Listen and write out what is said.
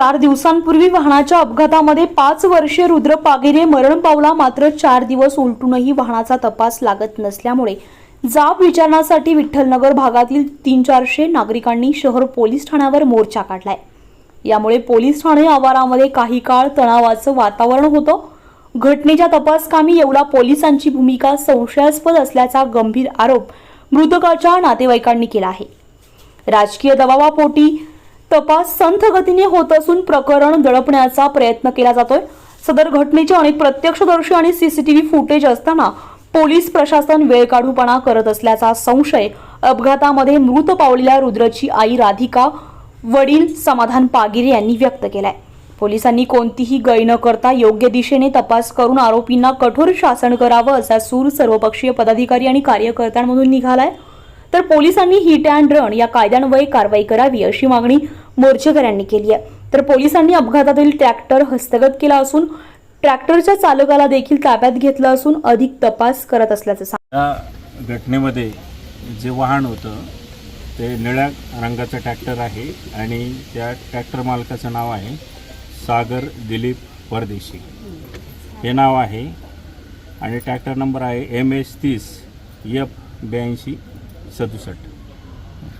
चार दिवसांपूर्वी वाहनाच्या अपघातामध्ये पाच वर्षीय रुद्र पागिरे मरण पावला मात्र चार दिवस उलटूनही वाहनाचा तपास लागत नसल्यामुळे जाब विचारण्यासाठी विठ्ठलनगर भागातील तीन चारशे नागरिकांनी शहर पोलीस ठाण्यावर मोर्चा काढलाय. यामुळे पोलीस ठाणे आवारामध्ये काही काळ तणावाचं वातावरण होतं. घटनेच्या तपासकामी येवला पोलिसांची भूमिका संशयास्पद असल्याचा गंभीर आरोप मृतकाच्या नातेवाईकांनी केला आहे. राजकीय दबावापोटी तपास संथ गतीने होत असून प्रकरण दडपण्याचा प्रयत्न केला जातोय. सदर घटनेचे अनेक प्रत्यक्षदर्शी आणि सीसीटीव्ही फुटेज असताना पोलीस प्रशासन वेळकाढूपणा करत असल्याचा संशय अपघातामध्ये मृत पावलेल्या रुद्रची आई राधिका वडील समाधान पागिरे यांनी व्यक्त केलाय. पोलिसांनी कोणतीही गय न करता योग्य दिशेने तपास करून आरोपींना कठोर शासन करावं असा सूर सर्वपक्षीय पदाधिकारी आणि कार्यकर्त्यांमधून निघालाय. तर पोलिसांनी हिट अँड रन या कायद्यान्वये कारवाई करावी अशी मागणी मोर्चेकऱ्यांनी केली आहे. तर पोलिसांनी अपघातातील ट्रॅक्टर हस्तगत केला असून ट्रॅक्टरच्या चालकाला देखील ताब्यात घेतलं असून अधिक तपास करत असल्याचं सांग घटनेमध्ये जे वाहन होतं ते निळ्या रंगाचं ट्रॅक्टर आहे आणि त्या ट्रॅक्टर मालकाचं नाव आहे सागर दिलीप परदेशी. हे नाव आहे आणि ट्रॅक्टर नंबर आहे एम एस तीस एफ ब्याऐंशी सदुसष्ट.